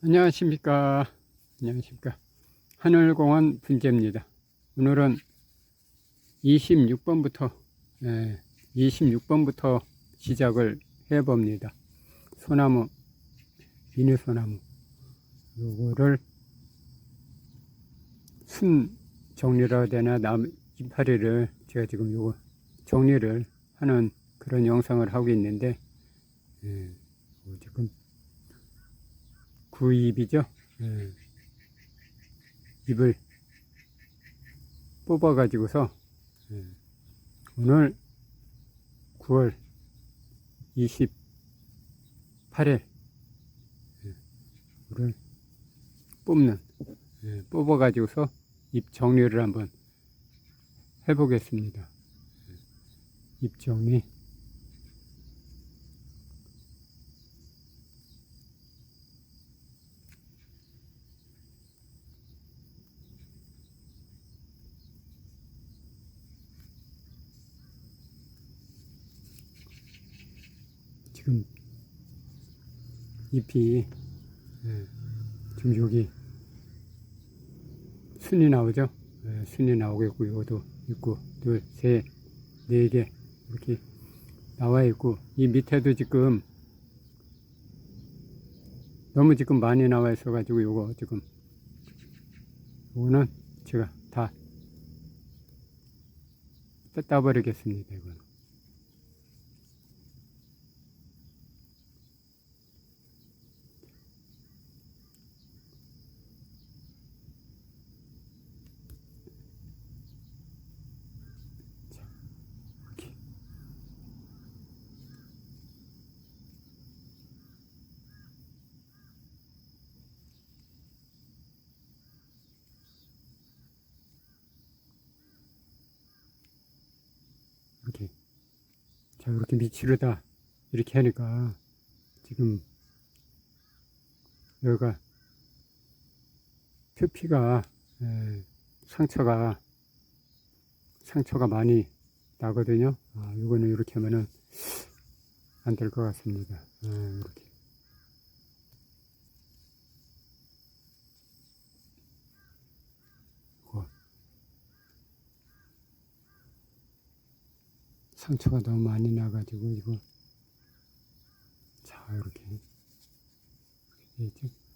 안녕하십니까. 안녕하십니까. 하늘공원 분재입니다. 오늘은 26번부터, 예, 26번부터 시작을 해 봅니다. 소나무, 비누 소나무. 요거를 순 정리라 되나, 남, 이파리를 제가 지금 요거 정리를 하는 그런 영상을 하고 있는데, 예, 요 지금 구입이죠. 예. 잎을 뽑아가지고서 예. 오늘 9월 28일 를 뽑는 예, 뽑아가지고서 잎 정리를 한번 해보겠습니다. 예. 잎 정리. 지금 잎이 예, 지금 여기 순이 나오죠? 예, 순이 나오고 있고 이것도 있고 둘, 셋, 네 개 이렇게 나와 있고 이 밑에도 지금 너무 지금 많이 나와 있어 가지고 요거 지금 요거는 제가 다 따버리겠습니다 이거는 자 이렇게 밑으로다 이렇게 하니까 지금 여기가 표피가 에, 상처가 상처가 많이 나거든요. 아, 이거는 이렇게 하면은 안 될 것 같습니다. 아, 이렇게. 이거. 상처가 너무 많이 나가지고 이거 자 이렇게 이렇게 되죠.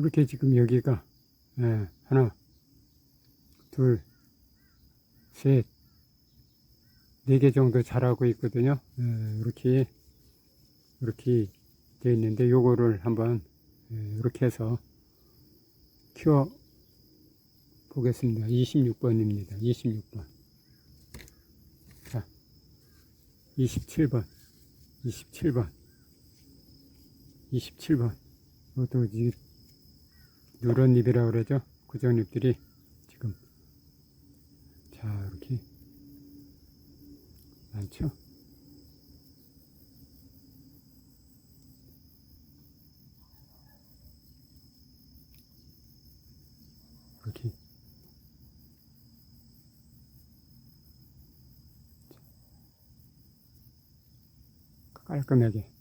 이렇게 지금 여기가 예, 하나, 둘, 셋, 네 개 정도 자라고 있거든요. 예, 이렇게 이렇게 되어 있는데 요거를 한번 예, 이렇게 해서 키워 보겠습니다. 26번입니다. 26번. 자, 27번, 27번, 27번. 이것도 이 누런 잎이라고 그러죠. 구정 잎들이 지금 자 이렇게 많죠. 이렇게 깔끔하게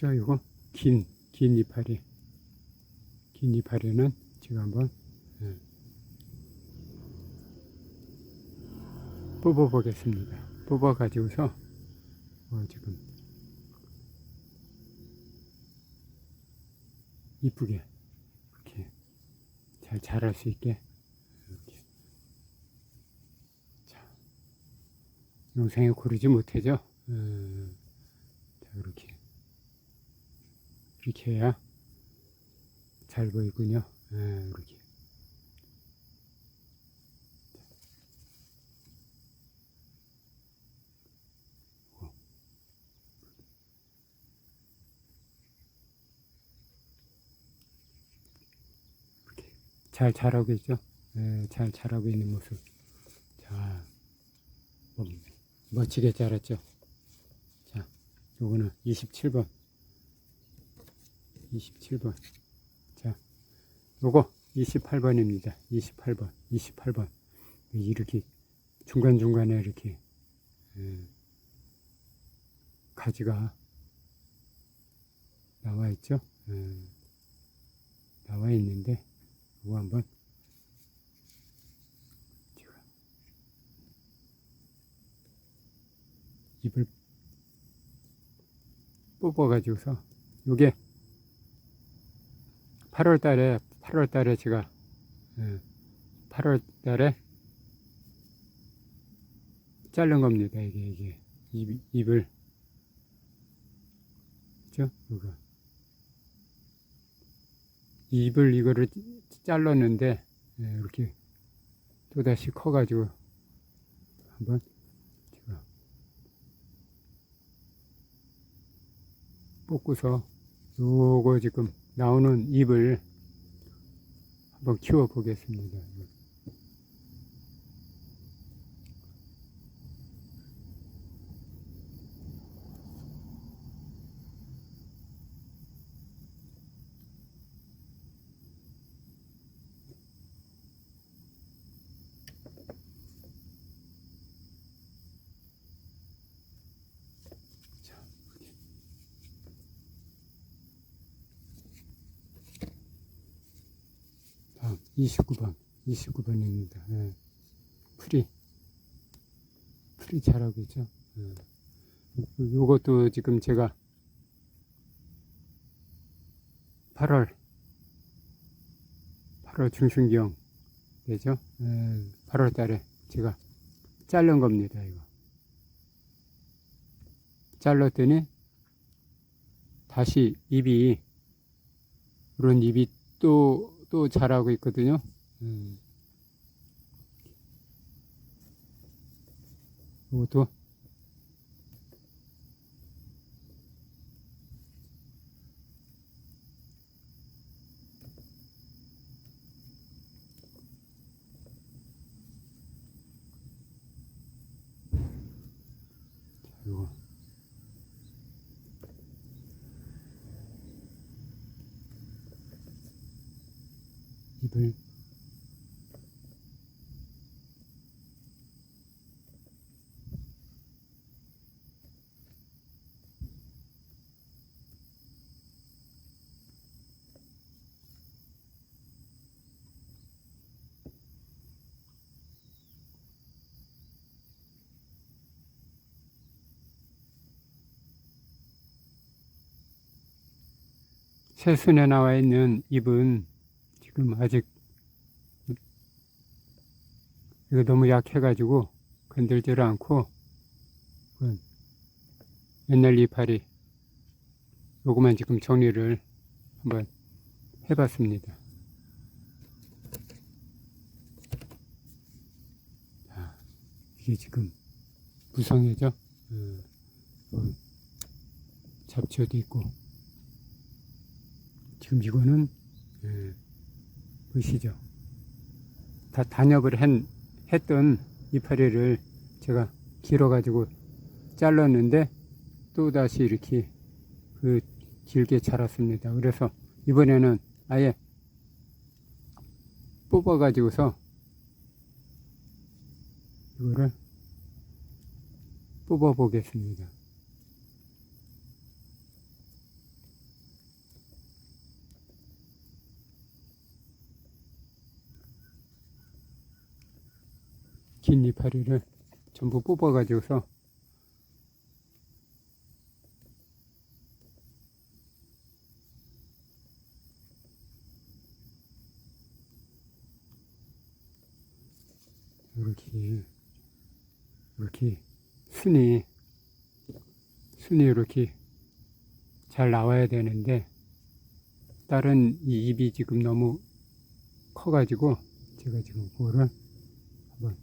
자, 이거 긴, 긴 이파리. 긴 이파리는 지금 한번 예, 뽑아 보겠습니다. 뽑아 가지고서 어, 지금 이쁘게 이렇게 잘 자랄 수 있게 자 영상에 고르지 못하죠. 음, 자 이렇게 이렇게 해야 잘 보이군요. 예, 이렇게. 잘 자라고 있죠. 예, 잘 자라고 있는 모습. 자, 뭐, 멋지게 자랐죠. 자, 요거는 27번. 27번. 자, 요거 28번입니다. 28번. 28번. 이렇게 중간중간에 이렇게 예, 가지가 나와 있죠. 예, 나와 있는데 이거 한번 잎을 뽑아 가지고서 요게 8월 달에 8월 달에 제가 8월 달에 자른 겁니다. 이게 이게 잎, 잎을 그죠? 이거 잎을 이거를 잘랐는데 예, 이렇게 또 다시 커가지고 한번 제가 뽑고서 요거 지금 나오는 잎을 한번 키워 보겠습니다. 다음 29번 29번입니다. 예. 풀이 풀이 자라고 있죠. 예. 요- 요것도 지금 제가 8월 8월 중순경 되죠. 예. 8월 달에 제가 자른 겁니다. 이거 잘랐더니 다시 잎이 그런 잎이 또, 또 자라고 있거든요. 음. 이것도 자, 이거 잎을 새순에 나와 있는 잎은 지금 아직 이거 너무 약해가지고 건들지를 않고 그건 옛날 이파리 요거만 지금 정리를 한번 해봤습니다. 자, 이게 지금 무성해죠? 어, 어, 잡초도 있고 지금 이거는 예, 보시죠. 다 단엽을 한, 했던 이파리를 제가 길어가지고 잘랐는데 또 다시 이렇게 그 길게 자랐습니다. 그래서 이번에는 아예 뽑아가지고서 이거를 뽑아 보겠습니다. 긴 이파리를 전부 뽑아가지고서 이렇게 이렇게 순이 순이 이렇게 잘 나와야 되는데 다른 이 입이 지금 너무 커가지고 제가 지금 그거를 한번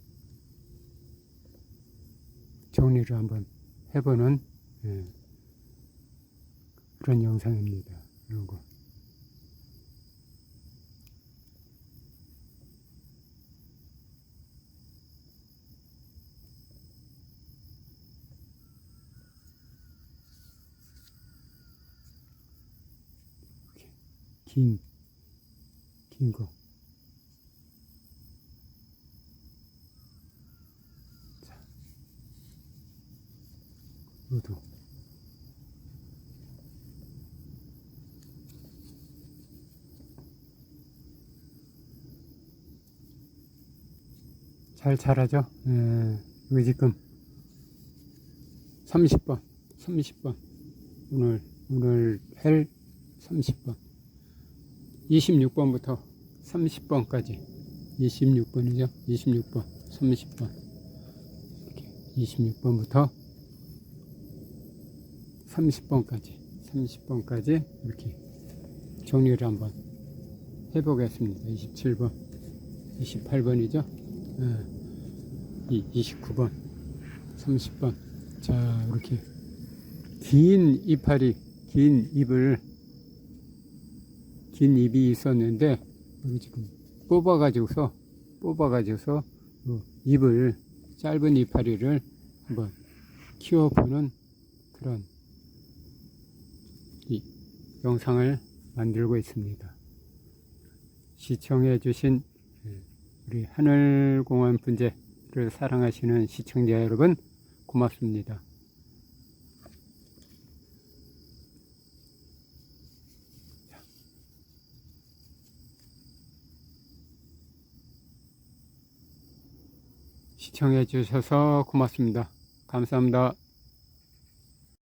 정리를 한번 해보는 예, 그런 영상입니다. 이런 거. 긴, 긴 거. 이것도. 잘 자라죠? 예, 이거 지금 30번, 30번. 오늘, 오늘 헬 30번. 26번부터 30번까지 26번이죠 26번 30번 이렇게 26번부터 30번까지 30번까지 이렇게 정리를 한번 해보겠습니다. 27번 28번이죠? 이 29번 30번. 자 이렇게 긴 이파리 긴 잎을 긴 잎이 있었는데 여기 지금 뽑아 가지고서 뽑아 가지고서 요 잎을 짧은 이파리를 한번 키워보는 그런 이 영상을 만들고 있습니다. 시청해 주신 우리 하늘공원 분재를 사랑하시는 시청자 여러분 고맙습니다. 시청해 주셔서 고맙습니다. 감사합니다.